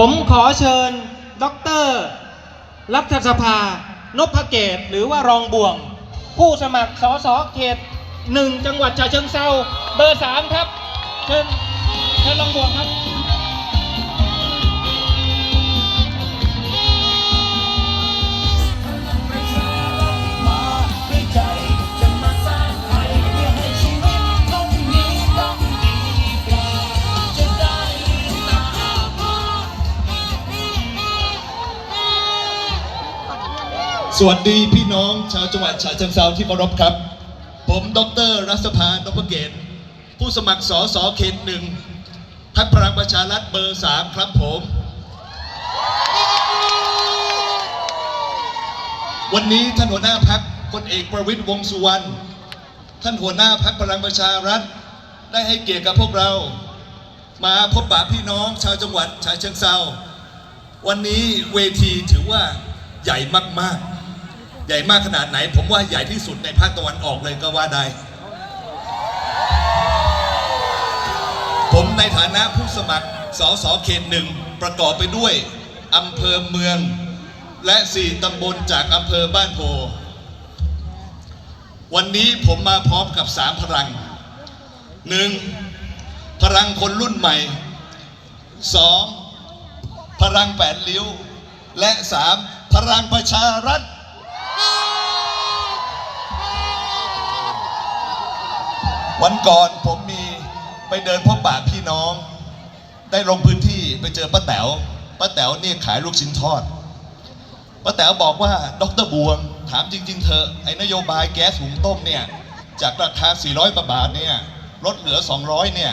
ผมขอเชิญดอกเตอรรัฐสภานพเกตหรือว่ารองบ่วง ผู้สมัครสสเขตหนึ่งจังหวัดฉะเชิงเซาเบอร์สามครับ เชิญเชิญรองบ่วงครับ สวัสดีพี่น้องชาวจังหวัดฉะเชิงเทราที่เคารพครับ ผมดรรัศพานพเกตผู้สมัครสสเขตหนึ่งพักพลังประชารัฐเบอร์สามครับผม วันนี้ท่านหัวหน้าพักพลเอกประวิตยวงสุวรรณท่านหัวหน้าพักพลังประชารัฐ ได้ให้เกียรติกับพวกเรา มาพบปะพี่น้องชาวจังหวัดฉะเชิงเทราวันนี้เวทีถือว่าใหญ่มาก ๆ ใหญ่มากขนาดไหน ผมว่าใหญ่ที่สุดในภาคตะวันออกเลยก็ว่าได้ ผมในฐานะผู้สมัครสสเขตหนึ่งประกอบไปด้วยอำเภอเมือง และสี่ตำบลจากอำเภอบ้านโพ วันนี้ผมมาพร้อมกับสามพลังหนึ่งพลังคนรุ่นใหม่สองพลังแปดริ้ว และสามพลังประชารัฐ วันก่อนผมมีไปเดินพบปะพี่น้อง ได้ลงพื้นที่ไปเจอป้าแต๋วป้าแต๋วนี่ขายลูกชิ้นทอดป้าแต๋วบอกว่าดรบวง ถามจริง ๆเธอไอ้นโยบายแก๊สหุงต้มเนี่ย จากราคา 400กว่าบาทเนี่ยลดเหลือ 200 เนี่ย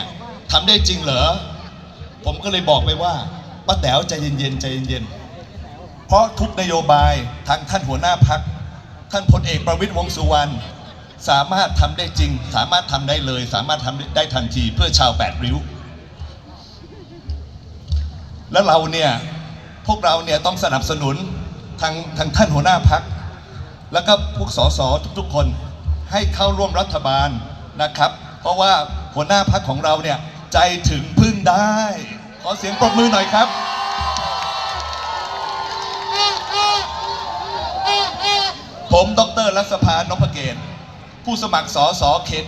ทำได้จริงเหรอ ผมก็เลยบอกไปว่าป้าแต๋วใจเย็นๆใจเย็นๆเพราะทุกนโยบายทางท่านหัวหน้าพักท่านพลเอกประวิตยวงสุวรรณ สามารถทำได้จริง สามารถทำได้เลย สามารถทำได้ทันทีเพื่อชาวแปดริ้ว แล้วเราเนี่ยพวกเราเนี่ยต้องสนับสนุนทางทางท่านหัวหน้าพัก แล้วก็พวกสสทุกๆคนให้เข้าร่วมรัฐบาลนะครับ เพราะว่าหัวหน้าพักของเราเนี่ยใจถึงพึ่งได้ ขอเสียงปรบมือหน่อยครับผม ดรรัศพานพเกต ผู้สมัครสอสอเขต